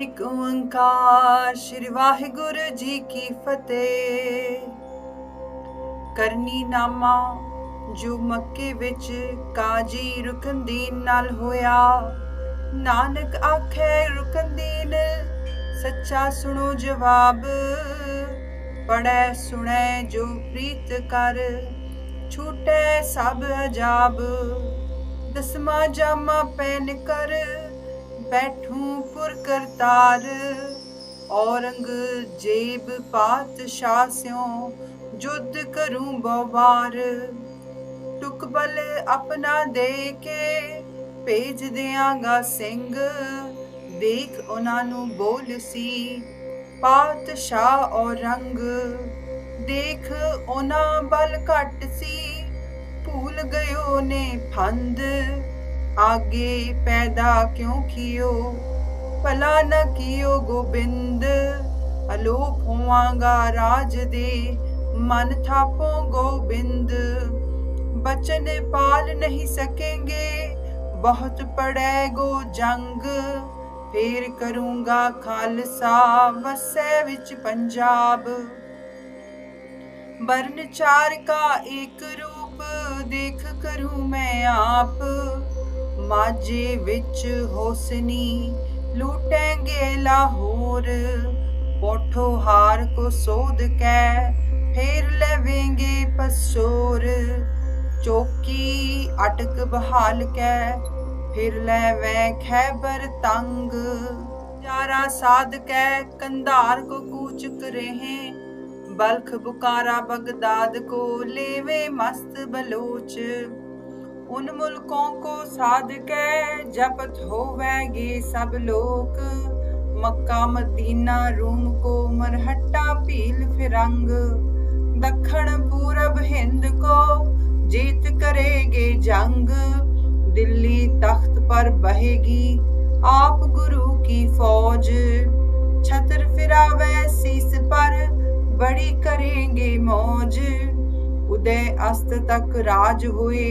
ਇੱਕ ਓੰਕਾਰ ਸ੍ਰੀ ਵਾਹਿਗੁਰੂ ਜੀ ਕੀ ਫਤਿਹ। ਕਰਨੀ ਨਾਮਾ ਜੋ ਮੱਕੇ ਵਿੱਚ ਕਾਜੀ ਰੁਕਨਦੀਨ ਨਾਲ ਹੋਇਆ। ਨਾਨਕ ਆਖੇ ਰੁਕਨਦੀਨ ਸੱਚਾ ਸੁਣੋ ਜਵਾਬ। ਪੜੈ ਸੁਣੈ, ਜੋ ਪ੍ਰੀਤ ਕਰ, ਛੂਟੈ ਸਭ ਅਜਾਬ। ਦਸਮਾ ਜਾਮਾ ਪੈਨ ਕਰ ਬੈਠੂ ਪੁਰ ਕਰਤਾਰ ਔਰੰਗ ਜੇਬ ਪਾਤਸ਼ਾਹ ਸਿਓ ਜੁੱਧ ਕਰੂੰ ਬਵਾਰ। ਟੁਕਬਲ ਆਪਣਾ ਦੇ ਕੇ ਭੇਜ ਦਿਆਂਗਾ ਸਿੰਘ। ਦੇਖ ਉਹਨਾਂ ਨੂੰ ਬੋਲ ਸੀ, ਪਾਤਸ਼ਾਹ ਔਰੰਗ। ਦੇਖ ਉਹਨਾਂ ਬਲ ਘਟ ਸੀ, ਭੁੱਲ ਗਇਓ ਨੇ ਫੰਦ। ਆਗੇ ਪੈਦਾ ਕਿਉਂ ਕੀਓ? ਭਲਾ ਨ ਕੀਓ ਗੋਬਿੰਦ? ਅਲੋਪ ਹੋਵਾਂਗਾ ਰਾਜ ਦੇ ਮਨ ਥਾਪੋ ਗੋਬਿੰਦ। ਬਚਨ ਪਾਲ ਨਹੀਂ ਸਕੇਂਗੇ, ਬਹੁਤ ਪੜੈ ਗੋ ਜੰਗ। ਫੇਰ ਕਰੂੰਗਾ ਖਾਲਸਾ, ਵਸੈ ਵਿੱਚ ਪੰਜਾਬ। ਬਰਨ ਚਾਰ ਕਾ ਇੱਕ ਰੂਪ, ਦੇਖ ਕਰੂ ਮੈਂ ਆਪ। ਮਾਝੇ ਵਿੱਚ ਹੋਸਨੀ, ਲੂਟਾਂਗੇ ਲਾਹੌਰ। ਪੋਠੋ ਹਾਰ ਕੋ ਸੋਧ ਕੈ, ਫੇਰ ਲਵੇਂਗੇ ਪਸੋਰ। ਚੋਕੀ ਅਟਕ ਬਹਾਲ ਕੈ, ਫਿਰ ਲੈਵੇਂ ਖੈਬਰ ਤੰਗ। ਚਾਰਾ ਸਾਧ ਕੈ, ਕੰਧਾਰ ਕੋ ਕੂਚ ਕਰਹੇ ਬਲਖ ਬੁਕਾਰਾ ਬਗਦਾਦ ਕੋ, ਲੇਵੇ ਮਸਤ ਬਲੋਚ। उन मुल्कों को साध के जपत होवेगे सब लोग मक्का मदीना रूम को मरहट्टा पील फिरंग दक्षिण पूरब हिंद को जीत करेगे जंग दिल्ली तख्त पर बहेगी आप गुरु की फौज छत्र फिरावे शीस पर बड़ी करेंगे मौज उदय अस्त तक राज हुए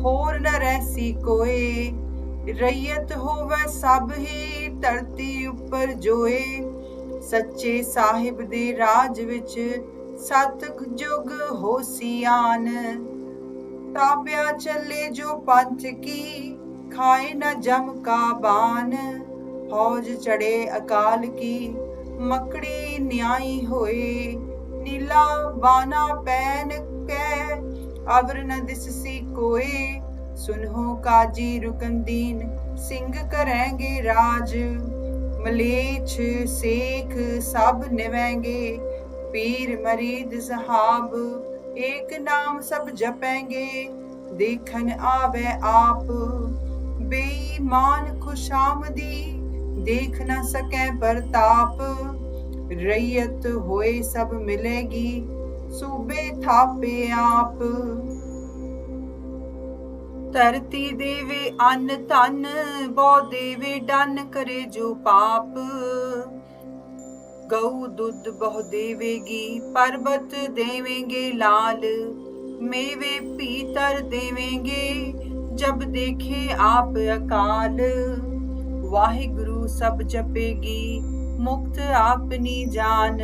ਹੋਰ ਨਾ ਰਹਿਸੀ ਕੋਏ। ਰਈਤ ਹੋਵੇ ਸਭ ਹੀ ਧਰਤੀ ਉੱਪਰ ਜੋਏ। ਸੱਚੇ ਸਾਹਿਬ ਦੇ ਰਾਜ ਵਿੱਚ ਸਤ ਜੁਗ ਹੋਸੀਆਨ ਤਾਪਿਆ ਚੱਲੇ ਜੋ ਪੰਥ ਕੀ, ਖਾਏ ਨਾ ਜਮ ਕਾ ਬਾਨ। ਫੌਜ ਚੜੇ ਅਕਾਲ ਕੀ, ਮਕੜੀ ਨਿਆਈ ਹੋਏ। ਨੀਲਾ ਬਾਣਾ ਪੈਨ ਕੈ ਅਵਰ ਨ ਦਿਸਸੀ ਕੋਏ, ਸੁਨਹੁ ਕਾਜੀ ਰੁਕਨਦੀਨ ਸਿੰਘ ਕਰੈਂਗੇ ਰਾਜ, ਮਲੇਛ ਸੇਖ ਸਭ ਨਿਵੈਂਗੇ, ਪੀਰ ਮਰੀਦ ਸਹਾਬ, ਏਕ ਨਾਮ ਸਭ ਜਪੈਂਗੇ ਦੇਖਣ ਆਵੇ ਆਪ ਬੇਈਮਾਨ ਖੁਸ਼ਾਮਦੀ, ਦੇਖ ਨਾ ਸਕੈ ਪ੍ਰਤਾਪ, ਰਈਅਤ ਹੋਏ ਸਭ ਮਿਲੇਗੀ ਸੂਬੇ ਥਾਪੇ ਆਪ। ਧਰਤੀ ਦੇਵੇ ਅੰਨ ਧਨ, ਬਹੁ ਦੇਵੇ ਡਨ ਕਰੇ ਜੋ ਪਾਪ। ਗਊ ਦੁੱਧ ਬਹੁ ਦੇਵੇਗੀ, ਪਰਬਤ ਦੇਵੇਂਗੇ ਲਾਲ। ਮੇਵੇ ਪੀਤਰ ਦੇਵੇਂਗੇ, ਜਬ ਦੇਖੇ ਆਪ ਅਕਾਲ। ਵਾਹਿਗੁਰੂ ਸਭ ਜਪੇਗੀ, ਮੁਕਤ ਆਪਨੀ ਜਾਨ।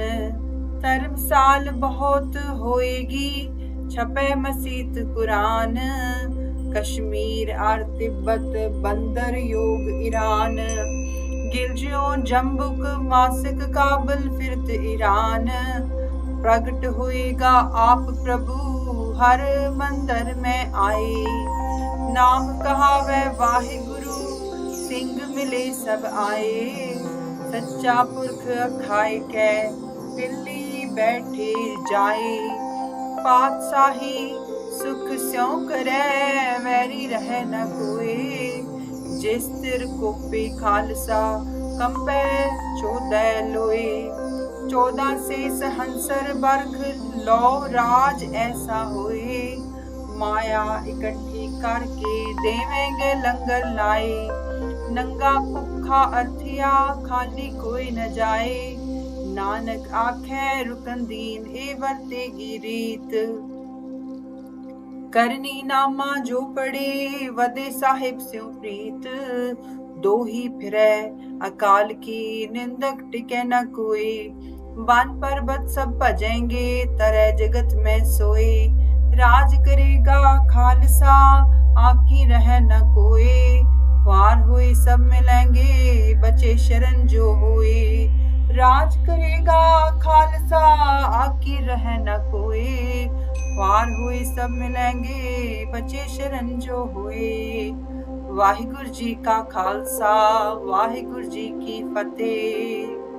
ਧਰਮਸਾਲ ਬਹੁਤ ਹੋਏਗੀ, ਛਪੇ ਮਸੀਤ ਕੁਰਾਨ, ਕਸ਼ਮੀਰ ਆਰ ਤਿੱਬਤ ਬੰਦਰ ਯੋਗ ਈਰਾਨ ਗਿਲਜਿਓ ਜੰਬੁਕ ਮਾਸਿਕ ਕਾਬਲ ਫਿਰਤ ਈਰਾਨ। ਪ੍ਰਗਟ ਹੋਏਗਾ ਆਪ ਪ੍ਰਭੂ, ਹਰ ਮੰਦਰ ਮੈਂ ਆਏ। ਨਾਮ ਕਹਾਵੇ ਵਾਹਿਗੁਰੂ, ਸਿੰਘ ਮਿਲੇ ਸਭ ਆਏ। ਸੱਚਾ ਪੁਰਖ ਅਖਾਇ ਕੈ, ਪਿੱਲੀ ਬੈਠੇ ਜਾਏ। ਪਾਤਸ਼ਾਹੀ ਸੁਖ ਸਿਉ ਕਰੈ, ਵੈਰੀ ਰਹਿ ਨ ਕੋਏ। ਜਿਸ ਤਿਰ ਕੋਪੇ ਖਾਲਸਾ ਕੰਬੈ ਚੋਦੈ ਲੋਏ। ਚੌਦਾਂ ਸੇ ਸਹੰਸਰ ਬਰਖ ਲੋ ਰਾਜ ਐਸਾ ਹੋਏ। ਮਾਇਆ ਇਕੱਠੀ ਕਰਕੇ ਦੇਵੇਂਗੇ ਲੰਗਰ ਲਾਏ। ਨੰਗਾ ਭੁੱਖਾ ਅਰਥਿਆ, ਖਾਲੀ ਕੋਈ ਨ ਜਾਏ। ਨਾਨਕ ਆਖੈ ਰੁਕਨਦੀਨ ਇਹ ਵਰਤੇਗੀ ਰੀਤ ਕਰਨੀ ਨਾਮਾ ਜੋ ਪੜੇ ਵਦੇ ਸਾਹਿਬ ਸਿਉ ਪ੍ਰੀਤ ਦੋ ਹੀ ਫਿਰੈ ਅਕਾਲ ਕੀ ਨਿੰਦਕ ਟਿਕੈ ਨ ਕੋਏ वन पर्वत सब भजेंगे तरह जगत में सोए राज करेगा खालसा आकी रह न कोए ख्वार हुए सब मिलेंगे बचे शरण जो हुए राज करेगा खालसा, आके रह न कोई। पार हुए सब मिलेंगे, बचे शरण जो हुए वाहिगुरु जी का खालसा, वाहिगुरु जी की फतेह।